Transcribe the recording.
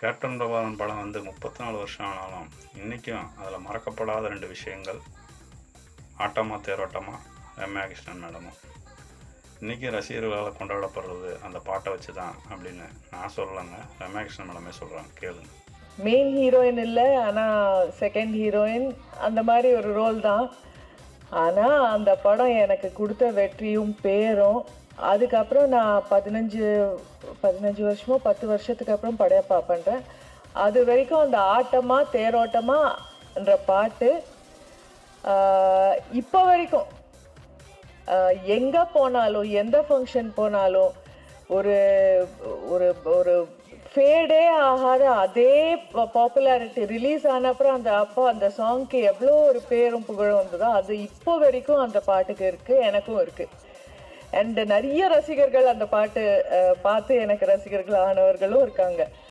Captain Prabhakaran படம் வந்து முப்பத்தி நாலு வருஷம் ஆனாலும் இன்றைக்கும் அதில் மறக்கப்படாத ரெண்டு விஷயங்கள். ஆட்டமா தேரோட்டமா ரம்யா கிருஷ்ணன் மேடமும். இன்றைக்கி ரசிகர்களால் கொண்டாடப்படுறது அந்த பாட்டை வச்சு தான் அப்படின்னு நான் சொல்லலைங்க. ரம்யா கிருஷ்ணன் மேடமே சொல்கிறாங்க கேளுங்க. மெயின் ஹீரோயின் இல்லை ஆனால் செகண்ட் ஹீரோயின் அந்த மாதிரி ஒரு ரோல் தான். ஆனால் அந்த படம் எனக்கு கொடுத்த வெற்றியும் பேரும் அதுக்கப்புறம் நான் பதினஞ்சு பதினஞ்சு வருஷமோ பத்து வருஷத்துக்கு அப்புறம் படையப்பா பண்ணுறேன் அது வரைக்கும் அந்த ஆட்டமா தேரோட்டமாகன்ற பாட்டு இப்போ வரைக்கும். எங்கே போனாலும் எந்த ஃபங்க்ஷன் போனாலும் ஒரு ஒரு ஒரு ஃபேடே ஆகாத அதே பாப்புலாரிட்டி ரிலீஸ் ஆன அப்புறம் அந்த அப்போ அந்த சாங்க்கு எவ்வளோ ஒரு பேரும் புகழும் வந்ததோ அது இப்போ வரைக்கும் அந்த பாட்டுக்கு இருக்குது எனக்கும் இருக்குது அண்ட் நிறைய ரசிகர்கள் அந்த பாட்டு பார்த்து எனக்கு ரசிகர்கள் ஆனவர்களும் இருக்காங்க.